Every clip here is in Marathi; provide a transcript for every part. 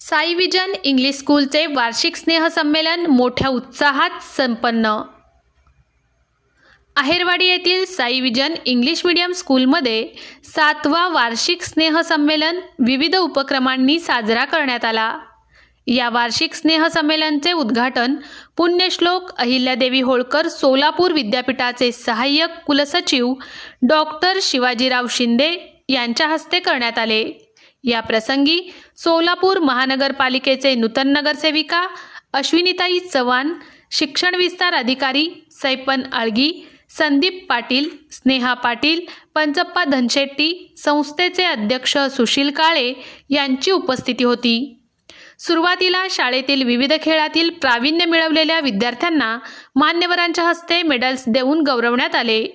साई विजन इंग्लिश स्कूलचे वार्षिक स्नेहसंमेलन मोठ्या उत्साहात संपन्न. आहेरवाडी येथील साई विजन इंग्लिश मीडियम स्कूलमध्ये सातवा वार्षिक स्नेहसंमेलन विविध उपक्रमांनी साजरा करण्यात आला. या वार्षिक स्नेहसंमेलनचे उद्घाटन पुण्यश्लोक अहिल्यादेवी होळकर सोलापूर विद्यापीठाचे सहाय्यक कुलसचिव डॉक्टर शिवाजीराव शिंदे यांच्या हस्ते करण्यात आले. या प्रसंगी सोलापूर महानगरपालिकेचे नूतन नगरसेविका अश्विनीताई चव्हाण शिक्षण विस्तार अधिकारी सैपन आळगी संदीप पाटील स्नेहा पाटील पंचप्पा धनशेट्टी संस्थेचे अध्यक्ष सुशील काळे यांची उपस्थिती होती. सुरुवातीला शाळेतील विविध खेळातील प्रावीण्य मिळवलेल्या विद्यार्थ्यांना मान्यवरांच्या हस्ते मेडल्स देऊन गौरवण्यात आले.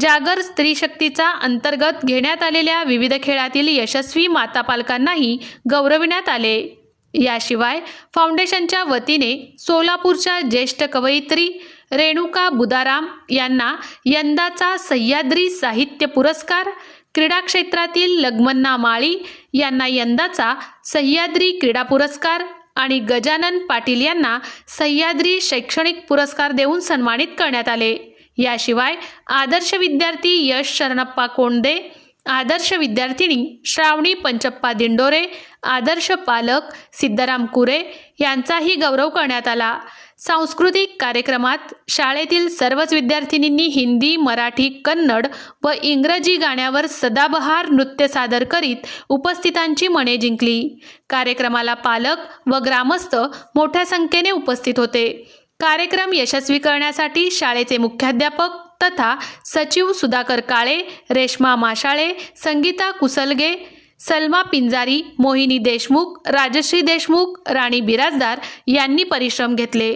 जागर स्त्री शक्तीचा अंतर्गत घेण्यात आलेल्या विविध खेळातील यशस्वी माता पालकांनाही गौरविण्यात आले. याशिवाय फाउंडेशनच्या वतीने सोलापूरच्या ज्येष्ठ कवयित्री रेणुका बुदाराम यांना यंदाचा सह्याद्री साहित्य पुरस्कार क्रीडा क्षेत्रातील लग्मन्ना माळी यांना यंदाचा सह्याद्री क्रीडा पुरस्कार आणि गजानन पाटील यांना सह्याद्री शैक्षणिक पुरस्कार देऊन सन्मानित करण्यात आले. याशिवाय आदर्श विद्यार्थी यश शरणप्पा कोंडदे आदर्श विद्यार्थिनी श्रावणी पंचप्पा दिंडोरे आदर्श पालक सिद्धराम कुरे यांचाही गौरव करण्यात आला. सांस्कृतिक कार्यक्रमात शाळेतील सर्वच विद्यार्थिनींनी हिंदी मराठी कन्नड व इंग्रजी गाण्यावर सदाबहार नृत्य सादर करीत उपस्थितांची मने जिंकली. कार्यक्रमाला पालक व ग्रामस्थ मोठ्या संख्येने उपस्थित होते. कार्यक्रम यशस्वी करण्यासाठी शाळेचे मुख्याध्यापक तथा सचिव सुधाकर काळे रेश्मा माशाळे संगीता कुसलगे सलमा पिंजारी मोहिनी देशमुख राजश्री देशमुख राणी बिराजदार यांनी परिश्रम घेतले.